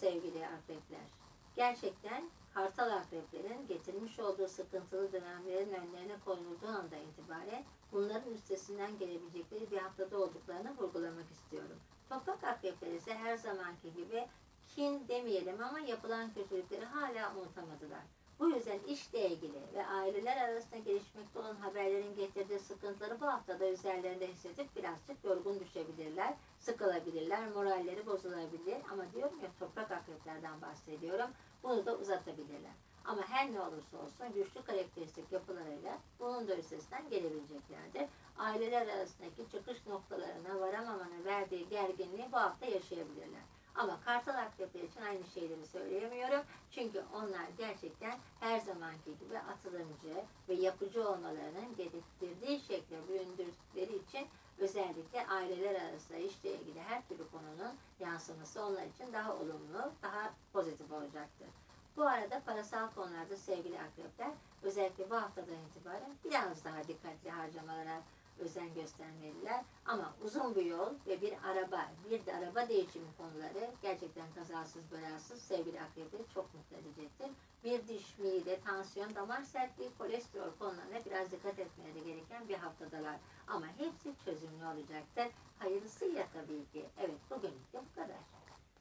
sevgili akrepler. Gerçekten kartal akreplerin getirmiş olduğu sıkıntılı dönemlerin önlerine konulduğu anda itibaren bunların üstesinden gelebilecekleri bir haftada olduklarını vurgulamak istiyorum. Toprak akrepleri ise her zamanki gibi kin demeyelim ama yapılan kötülükleri hala unutamadılar. Bu yüzden işle ilgili ve aileler arasında gelişmekte olan sıkıntıları bu haftada üzerlerinde hissedip birazcık yorgun düşebilirler, sıkılabilirler, moralleri bozulabilir. Ama diyorum ya toprak akreplerden bahsediyorum. Bunu da uzatabilirler. Ama her ne olursa olsun güçlü karakteristik yapılarıyla bunun da üstesinden gelebileceklerdir. Aileler arasındaki çıkış noktalarına varamamanın verdiği gerginliği bu hafta yaşayabilirler. Ama kartal akrepler için aynı şeyleri söyleyemiyorum. Çünkü onlar gerçekten her zamanki gibi atılımcı ve yapıcı olmalarının gerektirdiği şekilde özellikle aileler arasında işle ilgili her türlü konunun yansıması onlar için daha olumlu, daha pozitif olacaktır. Bu arada parasal konularda sevgili akrepler özellikle bu haftadan itibaren biraz daha dikkatli harcamalara özen göstermeliler. Ama uzun bir yol ve bir araba, bir de araba değişimi konuları gerçekten kazasız belasız sevgili akrepleri çok mutlu edecektir. Bir diş, mide, tansiyon, damar sertliği, kolesterol konularına bir haftadalar. Ama hepsi çözümlü olacaktır. Hayırlısıyla tabii ki.